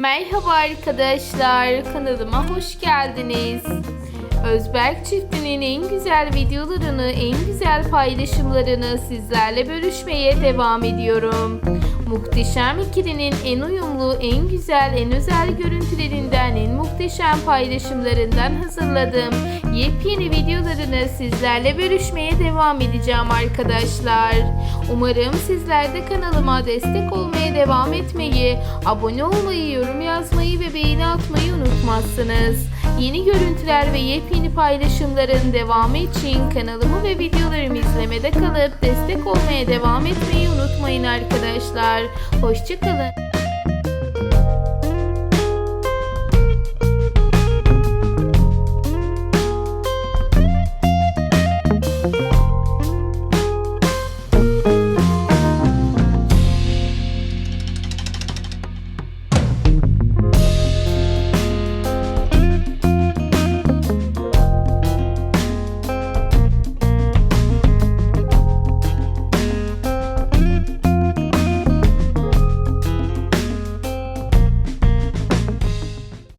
Merhaba arkadaşlar, kanalıma hoş geldiniz. Özberk çiftinin en güzel videolarını, en güzel paylaşımlarını sizlerle bölüşmeye devam ediyorum. Muhteşem ikilinin en uyumlu, en güzel, en özel görüntülerinden, en muhteşem paylaşımlarından hazırladığım yepyeni videolarını sizlerle bölüşmeye devam edeceğim arkadaşlar. Umarım sizler de kanalıma destek olmaya devam etmeyi, abone olmayı, yorum yazmayı ve beğeni atmayı unutmazsınız. Yeni görüntüler ve yepyeni paylaşımların devamı için kanalımı ve videolarımı izlemede kalıp destek olmaya devam etmeyi unutmayın arkadaşlar. Hoşçakalın.